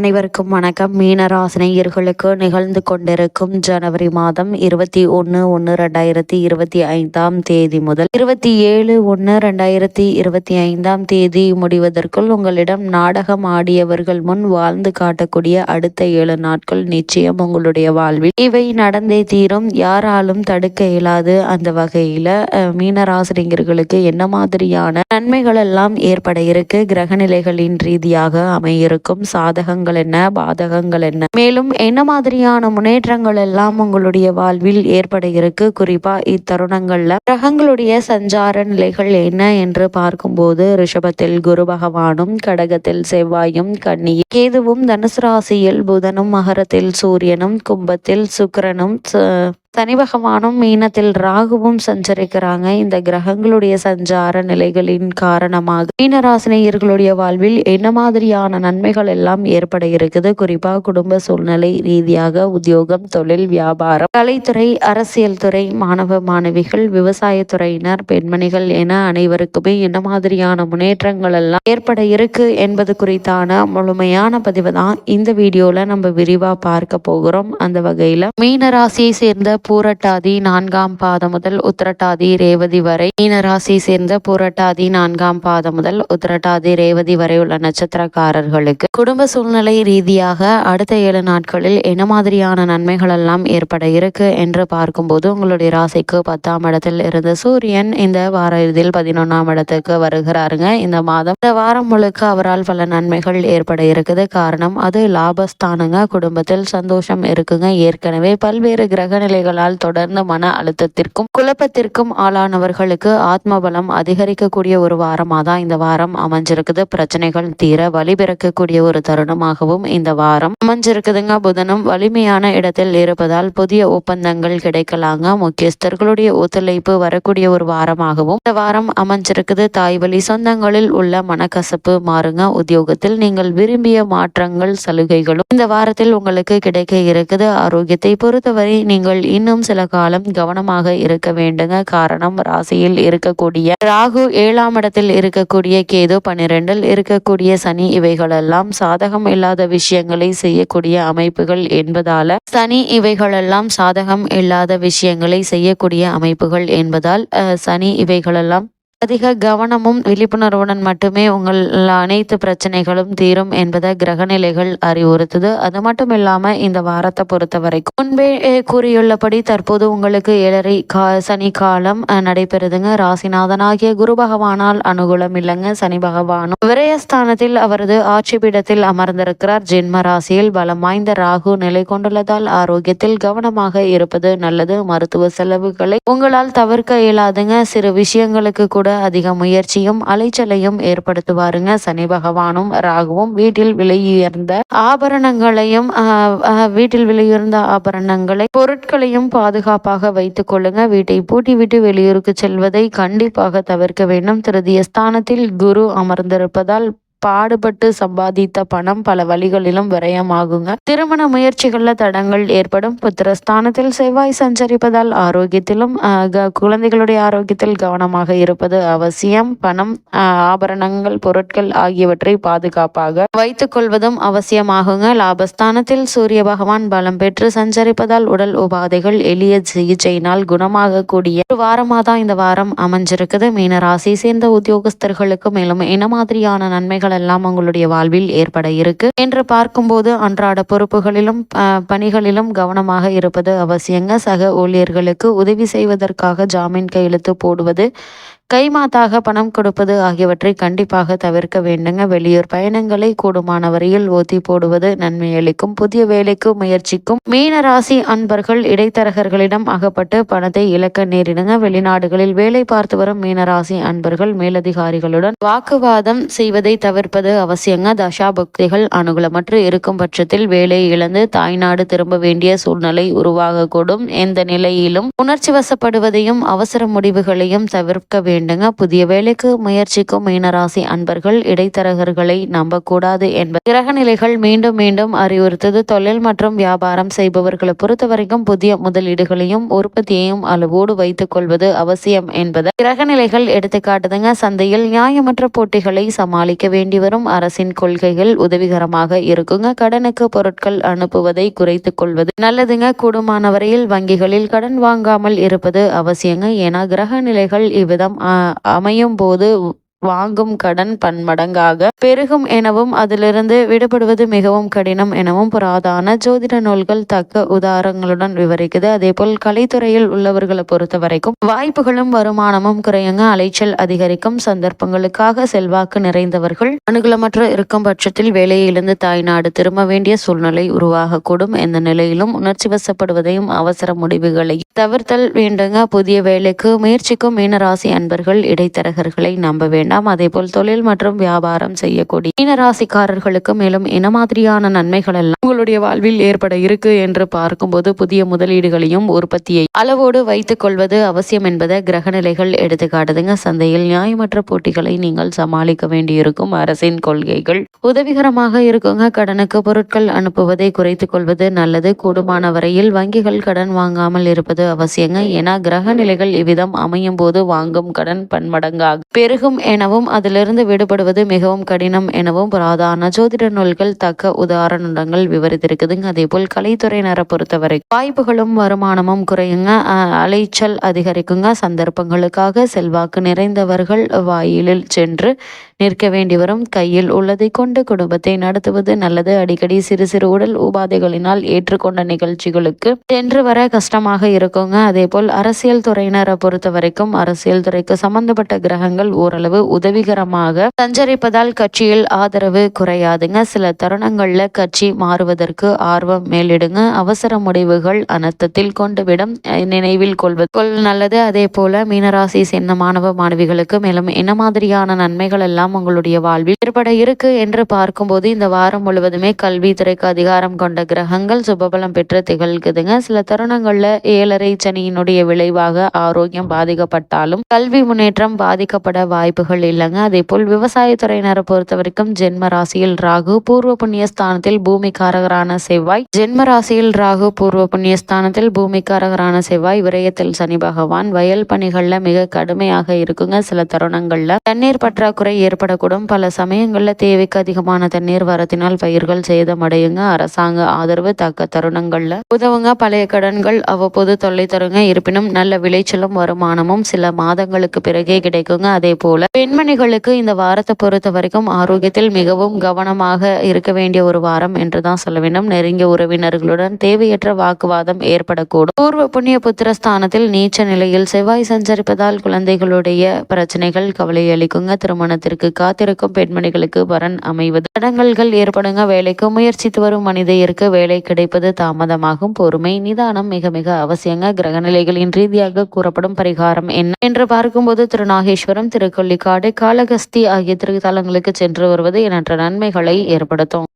அனைவருக்கும் வணக்கம். மீனராசினியர்களுக்கு நிகழ்ந்து கொண்டிருக்கும் ஜனவரி மாதம் இருபத்தி ஒன்று ஒன்று ரெண்டாயிரத்தி இருபத்தி ஐந்தாம் தேதி முதல் இருபத்தி ஏழு ஒன்று ரெண்டாயிரத்தி இருபத்தி ஐந்தாம் தேதி முடிவதற்குள் உங்களிடம் நாடகம் ஆடியவர்கள் முன் வாழ்ந்து காட்டக்கூடிய அடுத்த ஏழு நாட்கள் நிச்சயம் உங்களுடைய வாழ்வில் இவை நடந்தே தீரும். யாராலும் தடுக்க இயலாது அந்த வகையில மீனராசினியர்களுக்கு என்ன மாதிரியான நன்மைகள் எல்லாம் ஏற்பட இருக்கு? கிரகநிலைகளின் ரீதியாக அமையிருக்கும் சாதகங்கள் சாதகங்கள் என்ன பாதகங்கள் என்ன? மேலும் என்ன மாதிரியான முன்னேற்றங்கள் எல்லாம் உங்களுடைய வாழ்வில் ஏற்பட இருக்கு குறிப்பா இத்தருணங்கள்ல கிரகங்களுடைய சஞ்சார நிலைகள் என்ன என்று பார்க்கும்போது ரிஷபத்தில் குரு பகவானும் கடகத்தில் செவ்வாயும் கன்னி கேதுவும் தனுசு ராசியில் புதனும் மகரத்தில் சூரியனும் கும்பத்தில் சுக்கரனும் சனி பகவானும் மீனத்தில் ராகுவும் சஞ்சரிக்கிறாங்க. இந்த கிரகங்களுடைய சஞ்சார நிலைகளின் காரணமாக மீனராசினியர்களுடைய வாழ்வில் என்ன மாதிரியான நன்மைகள் எல்லாம் ஏற்பட இருக்குது? குறிப்பாக குடும்ப சூழ்நிலை ரீதியாக உத்தியோகம் தொழில் வியாபாரம் கலைத்துறை அரசியல் துறை மாணவ மாணவிகள் விவசாயத்துறையினர் பெண்மணிகள் என அனைவருக்குமே என்ன மாதிரியான முன்னேற்றங்கள் எல்லாம் ஏற்பட இருக்கு என்பது குறித்தான முழுமையான பதிவு தான் இந்த வீடியோல நம்ம விரிவா பார்க்க போகிறோம். அந்த வகையில மீனராசியை சேர்ந்த பூரட்டாதி நான்காம் பாதம் முதல் உத்திரட்டாதி ரேவதி வரை மீனராசி சேர்ந்த பூரட்டாதி நான்காம் பாதம் முதல் உத்திரட்டாதி ரேவதி வரை உள்ள நட்சத்திரக்காரர்களுக்கு குடும்ப சூழ்நிலை ரீதியாக அடுத்த ஏழு நாட்களில் என்ன மாதிரியான நன்மைகள் எல்லாம் ஏற்பட இருக்கு என்று பார்க்கும்போது உங்களுடைய ராசிக்கு பத்தாம் இடத்தில் இருந்த சூரியன் இந்த வார இறுதியில் பதினொன்னாம் இடத்துக்கு வருகிறாருங்க. இந்த மாதம் இந்த வாரம் முழுக்க அவரால் பல நன்மைகள் ஏற்பட இருக்குது. காரணம் அது லாபஸ்தானுங்க. குடும்பத்தில் சந்தோஷம் இருக்குங்க. ஏற்கனவே பல்வேறு கிரக நிலைகள் பிரச்சனைகளால் தொடர்ந்து மன அழுத்தத்திற்கும் குழப்பத்திற்கும் ஆளானவர்களுக்கு ஆத்ம பலம் அதிகரிக்கக்கூடிய ஒரு வாரமாக தான் இந்த வாரம் அமைஞ்சிருக்குது. பிரச்சனைகள் தீர வழி பிறக்கக்கூடிய ஒரு தருணமாகவும் இந்த வாரம் அமைஞ்சிருக்குதுங்க. புதனும் வலிமையான இடத்தில் இருப்பதால் புதிய ஒப்பந்தங்கள் கிடைக்கலாங்க. முக்கியஸ்தர்களுடைய ஒத்துழைப்பு வரக்கூடிய ஒரு வாரமாகவும் இந்த வாரம் அமைஞ்சிருக்குது. தாய் வழி சொந்தங்களில் உள்ள மனக்கசப்பு மாறுங்க. உத்தியோகத்தில் நீங்கள் விரும்பிய மாற்றங்கள் சலுகைகளும் இந்த வாரத்தில் உங்களுக்கு கிடைக்க இருக்குது. ஆரோக்கியத்தை பொறுத்தவரை நீங்கள் இன்னும் சில காலம் கவனமாக இருக்க வேண்டுங்க. காரணம் ராசியில் இருக்கக்கூடிய ராகு ஏழாம் இடத்தில் இருக்கக்கூடிய கேது பன்னிரெண்டில் இருக்கக்கூடிய சனி இவைகளெல்லாம் சாதகம் இல்லாத விஷயங்களை செய்யக்கூடிய அமைப்புகள் என்பதால சனி இவைகளெல்லாம் சாதகம் இல்லாத விஷயங்களை செய்யக்கூடிய அமைப்புகள் என்பதால் சனி இவைகளெல்லாம் அதிக கவனமும் விழிப்புணர்வுடன் மட்டுமே உங்கள் அனைத்து பிரச்சனைகளும் தீரும் என்பதை கிரகநிலைகள் அறிவுறுத்துது. அது மட்டும் இல்லாமல் இந்த வாரத்தை பொறுத்த வரைக்கும் முன்பே கூறியுள்ளபடி தற்போது உங்களுக்கு ஏழரை கா சனி காலம் நடைபெறுதுங்க. ராசிநாதனாகிய குரு பகவானால் அனுகூலம் இல்லைங்க. சனி பகவானும் விரயஸ்தானத்தில் அவரது ஆட்சி பீடத்தில் அமர்ந்திருக்கிறார். ஜென்ம ராசியில் பலம் வாய்ந்த ராகு நிலை கொண்டுள்ளதால் ஆரோக்கியத்தில் கவனமாக இருப்பது நல்லது. மருத்துவ செலவுகளை உங்களால் தவிர்க்க இயலாதுங்க. சிறு விஷயங்களுக்கு கூட கூட அதிக முயற்சியும் அலைச்சலையும் ஏற்படுத்துவாருங்க. சனி பகவானும் ராகுவும் வீட்டில் விலையுயர்ந்த ஆபரணங்களையும் வீட்டில் விலையுயர்ந்த ஆபரணங்களை பொருட்களையும் பாதுகாப்பாக வைத்துக் கொள்ளுங்க. வீட்டை பூட்டி விட்டு வெளியூருக்கு செல்வதை கண்டிப்பாக தவிர்க்க வேண்டும். திருதிய ஸ்தானத்தில் குரு அமர்ந்திருப்பதால் பாடுபட்டு சம்பாதித்த பணம் பல வழிகளிலும் விரயமாகுங்க. திருமண முயற்சிகள்ல தடங்கள் ஏற்படும். புத்திரஸ்தானத்தில் செவ்வாய் சஞ்சரிப்பதால் ஆரோக்கியத்திலும் குழந்தைகளுடைய ஆரோக்கியத்தில் கவனமாக இருப்பது அவசியம். பணம் ஆபரணங்கள் பொருட்கள் ஆகியவற்றை பாதுகாப்பாக வைத்துக் கொள்வதும் அவசியமாகுங்க. லாபஸ்தானத்தில் சூரிய பகவான் பலம் பெற்று சஞ்சரிப்பதால் உடல் உபாதைகள் எளிய சிகிச்சையினால் குணமாக கூடிய ஒரு வாரமாக தான் இந்த வாரம் அமைஞ்சிருக்குது. மீனராசி சேர்ந்த உத்தியோகஸ்தர்களுக்கு மேலும் என்ன மாதிரியான நன்மைகள் எல்லாம் உங்களுடைய வாழ்வில் ஏற்பட இருக்கு. என்று பார்க்கும்போது அன்றாட பொறுப்புகளிலும் பணிகளிலும் கவனமாக இருப்பது அவசியங்க. சக ஊழியர்களுக்கு உதவி செய்வதற்காக ஜாமீன் கையெழுத்து போடுவது கைமாத்தாக பணம் கொடுப்பது ஆகியவற்றை கண்டிப்பாக தவிர்க்க வேண்டுங்க. வெளியூர் பயணங்களை கூடுமான வரையில் ஓத்தி போடுவது நன்மை அளிக்கும். புதிய வேலைக்கு முயற்சிக்கும் மீன ராசி அன்பர்கள் இடைத்தரகர்களிடம் அகப்பட்டு பணத்தை இழக்க நேரிடுங்க. வெளிநாடுகளில் வேலை பார்த்து வரும் மீனராசி அன்பர்கள் மேலதிகாரிகளுடன் வாக்குவாதம் செய்வதை தவிர்ப்பது அவசியங்க. தசா பக்திகள் அனுகூலமற்று இருக்கும் பட்சத்தில் வேலை இழந்து தாய்நாடு திரும்ப வேண்டிய சூழ்நிலை உருவாகக்கூடும். எந்த நிலையிலும் உணர்ச்சி வசப்படுவதையும் அவசர முடிவுகளையும் தவிர்க்க வேண்டும் வேண்டுங்க. புதிய வேலைக்கு முயற்சிக்கும் மீனராசி அன்பர்கள் இடைத்தரகர்களை நம்பக்கூடாது என்பது கிரக நிலைகள் மீண்டும் மீண்டும் அறிவுறுத்தது. தொழில் மற்றும் வியாபாரம் செய்பவர்களை பொறுத்தவரைக்கும் புதிய முதலீடுகளையும் உற்பத்தியையும் அளவோடு வைத்துக் கொள்வது அவசியம் என்பது கிரக நிலைகள் எடுத்துக்காட்டுதுங்க. சந்தையில் நியாயமற்ற போட்டிகளை சமாளிக்க வேண்டி வரும். அரசின் கொள்கைகள் உதவிகரமாக இருக்குங்க. கடனுக்கு பொருட்கள் அனுப்புவதை குறைத்துக் கொள்வது நல்லதுங்க. கூடுமான வரையில் வங்கிகளில் கடன் வாங்காமல் இருப்பது அவசியங்க. ஏன்னா கிரக நிலைகள் இவ்விதம் அமையும் போது வாங்கும் கடன் பன்மடங்காக பெருகும் எனவும் அதிலிருந்து விடுபடுவது மிகவும் கடினம் எனவும் புராதான ஜோதிட நூல்கள் தக்க உதாரணங்களுடன் விவரிக்குது. அதே போல் கலைத்துறையில் உள்ளவர்களை பொறுத்த வரைக்கும் வாய்ப்புகளும் வருமானமும் குறையுங்க. அலைச்சல் அதிகரிக்கும். சந்தர்ப்பங்களுக்காக செல்வாக்கு நிறைந்தவர்கள் அனுகூலமற்ற இருக்கும் பட்சத்தில் வேலையிலிருந்து தாய்நாடு திரும்ப வேண்டிய சூழ்நிலை உருவாகக்கூடும். எந்த நிலையிலும் உணர்ச்சி வசப்படுவதையும் அவசர முடிவுகளை தவிர்த்தல் வேண்டுங்க. புதிய வேலைக்கு முயற்சிக்கும் மீனராசி அன்பர்கள் இடைத்தரகர்களை நம்ப வேண்டும் வேண்டாம். அதேபோல் தொழில் மற்றும் வியாபாரம் செய்யக்கூடிய மீனராசிக்காரர்களுக்கு மேலும் என்ன மாதிரியான நன்மைகள் எல்லாம் உங்களுடைய வாழ்வில் ஏற்பட இருக்கு என்று பார்க்கும்போது புதிய முதலீடுகளையும் உற்பத்தியை அளவோடு வைத்துக் கொள்வது அவசியம் என்பதை கிரகநிலைகள் எடுத்துக்காட்டுதுங்க சந்தையில் நியாயமற்ற போட்டிகளை நீங்கள் சமாளிக்க வேண்டியிருக்கும். அரசின் கொள்கைகள் உதவிகரமாக இருக்குங்க. கடனுக்கு பொருட்கள் அனுப்புவதை குறைத்துக் கொள்வது நல்லது. கூடுமான வரையில் வங்கிகள் கடன் வாங்காமல் இருப்பது அவசியங்க. ஏன்னா கிரக நிலைகள் இவ்விதம் அமையும் போது வாங்கும் கடன் பன்மடங்காக பெருகும் எனவும் அதிலிருந்து விடுபடுவது மிகவும் கடினம் எனவும் புராதான ஜோதிட நூல்கள் தக்க உதாரணங்கள் விவரித்திருக்குதுங்க. அதே போல் கலைத்துறையினரை பொறுத்தவரை வாய்ப்புகளும் வருமானமும் குறையுங்க. அலைச்சல் அதிகரிக்குங்க. சந்தர்ப்பங்களுக்காக செல்வாக்கு நிறைந்தவர்கள் வாயிலில் சென்று நிற்க வேண்டி வரும். கையில் உள்ளதை கொண்டு குடும்பத்தை நடத்துவது நல்லது. அடிக்கடி சிறு சிறு உடல் உபாதைகளினால் ஏற்றுக்கொண்ட நிகழ்ச்சிகளுக்கு சென்று வர கஷ்டமாக இருக்குங்க. அதே போல் அரசியல் துறையினரை பொறுத்த வரைக்கும் அரசியல் துறைக்கு சம்பந்தப்பட்ட கிரகங்கள் ஓரளவு உதவிகரமாக சஞ்சரிப்பதால் கட்சியில் ஆதரவு குறையாதுங்க. சில தருணங்கள்ல கட்சி மாறுவதற்கு ஆர்வம் மேலிடுங்க. அவசர முடிவுகள் அனர்த்தத்தில் கொண்டுவிடும் நினைவில் கொள்வது கொள் நல்லது. அதே போல மீனராசி சேர்ந்த மாணவ மாணவிகளுக்கு மேலும் என்ன மாதிரியான நன்மைகள் எல்லாம் உங்களுடைய வாழ்வில் ஏற்பட இருக்கு என்று பார்க்கும்போது இந்த வாரம் முழுவதுமே கல்வித்துறைக்கு அதிகாரம் கொண்ட கிரகங்கள் சுபபலம் பெற்று திகழ்குதுங்க. சில தருணங்கள்ல ஏழரை சனியினுடைய விளைவாக ஆரோக்கியம் பாதிக்கப்பட்டாலும் கல்வி முன்னேற்றம் பாதிக்கப்பட வாய்ப்புகள் இல்லைங்க. அதே போல் விவசாயத்துறையினரை பொறுத்த வரைக்கும் ஜென்ம ராசியில் ராகு பூர்வ புண்ணியஸ்தானத்தில் பூமிக்காரகரான செவ்வாய். ஜென்ம ராசியில் ராகு பூர்வ புண்ணியஸ்தானத்தில் பூமிக்காரகரான செவ்வாய். விரயத்தில் சனி பகவான். வயல் பணிகள்ல மிக கடுமையாக இருக்குங்க சில தருணங்கள்ல. தண்ணீர் பற்றாக்குறை ஏற்படக்கூடும். பல சமயங்கள்ல தேவைக்கு அதிகமான தண்ணீர் வரத்தினால் பயிர்கள் சேதமடையுங்க. அரசாங்க ஆதரவு தக்க தருணங்கள்ல உதவுங்க. பழைய கடன்கள் அவ்வப்போது தொல்லை தருங்க. இருப்பினும் நல்ல விளைச்சலும் வருமானமும் சில மாதங்களுக்கு பிறகே கிடைக்குங்க. அதே போல பெண்மணிகளுக்கு இந்த வாரத்தை பொறுத்த வரைக்கும் ஆரோக்கியத்தில் மிகவும் கவனமாக இருக்க வேண்டிய ஒரு வாரம் என்று தான் சொல்ல வேண்டும். நெருங்கிய உறவினர்களுடன் தேவையற்ற வாக்குவாதம் ஏற்படக்கூடும். பூர்வ புண்ணிய புத்திர ஸ்தானத்தில் நீச்ச நிலையில் செவ்வாய் சஞ்சரிப்பதால் குழந்தைகளுடைய பிரச்சனைகள் கவலை அளிக்குங்க. திருமணத்திற்கு காத்திருக்கும் பெண்மணிகளுக்கு வரன் அமைவது. தடங்கல்கள் ஏற்படுங்க. வேலைக்கு முயற்சித்து வரும் மனிதையருக்கு வேலை கிடைப்பது தாமதமாகும். பொறுமை நிதானம் மிக மிக அவசியங்க. கிரகநிலைகளின் ரீதியாக கூறப்படும் பரிகாரம் என்ன? என்று பார்க்கும்போது திருநாகேஸ்வரம் திருக்கொல்லிக்கா காடு காலகஸ்தி ஆகிய திருத்தலங்களுக்கு சென்று வருவது எண்ணற்ற நன்மைகளை ஏற்படுத்தும்.